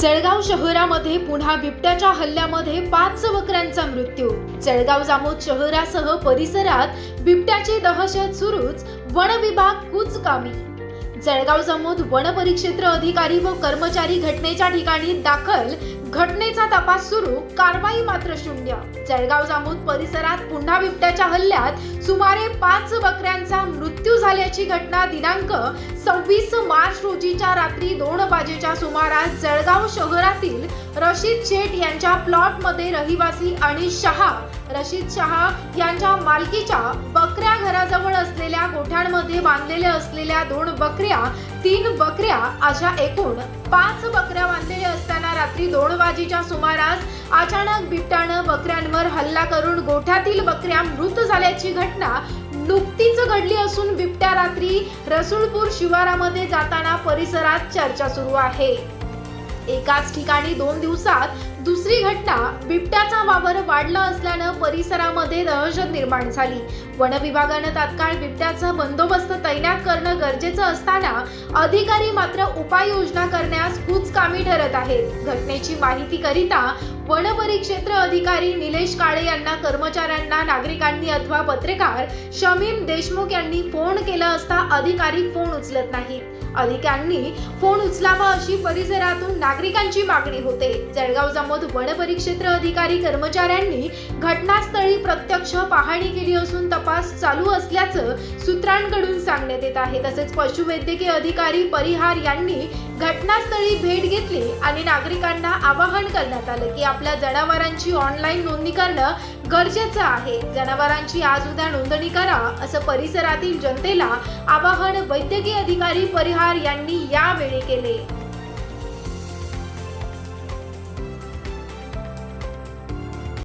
जळगाव शहरामध्ये पुन्हा बिबट्याच्या हल्ल्यामध्ये पाच बकऱ्यांचा मृत्यू. जळगाव जामोद शहरासह परिसरात बिबट्याची दहशत सुरूच. वन विभाग कुचकामी. जळगाव जामोद वन परिक्षेत्र अधिकारी व कर्मचारी घटनेच्या ठिकाणी दाखल. घटनेचा तपास सुरू कारवाई मात्र शून्य. जळगाव जामोद परिसरात पुन्हा बिबट्याच्या हल्ल्यात सुमारे पाच बकऱ्यांचा मृत्यू झाल्याची घटना दिनांक सव्वीस मार्च रोजीच्या रात्री दोन वाजेच्या सुमारास जळगाव शहरातील रशीद शेठ यांच्या प्लॉटमध्ये रहिवासी अनिश शहा रशीद शहा यांच्या मालकीच्या बकऱ्या घराजवळ असलेल्या गोठ्यांमध्ये बांधलेल्या असलेल्या दोन बकऱ्या तीन बकऱ्या अशा एकूण पाच बकऱ्या बांधलेल्या असताना रात्री दोन वाजेच्या सुमारास अचानक बिबट्यानं बकऱ्यांवर हल्ला करून गोठ्यातील बकऱ्या मृत झाल्याची घटना नुकतीच घडली असून बिबट्या रात्री रसुलपूर शिवारामध्ये जाताना परिसरात चर्चा सुरू आहे. एकाच ठिकाणी दोन दिवसात दुसरी घटना बिबट्याचा वावर वाढला असल्यानं परिसरामध्ये दहशत निर्माण झाली. वन विभागानं तात्काळ बिबट्याचा बंदोबस्त तैनात करणं गरजेचं असताना अधिकारी मात्र उपाययोजना करण्यास कुचकामी ठरत आहेत. घटनेची माहिती करिता वन परिक्षेत्र अधिकारी निलेश काळे यांना कर्मचाऱ्यांना नागरिकांनी अथवा पत्रकार शमीम देशमुख यांनी फोन केला असता अधिकारी फोन उचलत नाहीत. अधिकाऱ्यांनी फोन उचलावा अशी परिसरातून नागरिकांची मागणी होते. जळगाव जामोद वन परिक्षेत्र अधिकारी कर्मचाऱ्यांनी घटनास्थळी प्रत्यक्ष पाहणी केली असून तपास चालू असल्याचं सूत्रांकडून सांगण्यात येत आहे. तसेच पशुवैद्यकीय अधिकारी परिहार यांनी घटनास्थळी भेट घेतली आणि नागरिकांना आवाहन करण्यात आलं की आपल्या जनावरांची ऑनलाईन नोंदणी करणं गरजेचं आहे. जनावरांची आज उद्या नोंदणी करा असं परिसरातील जनतेला आवाहन वैद्यकीय अधिकारी परिहार यांनी यावेळी केले.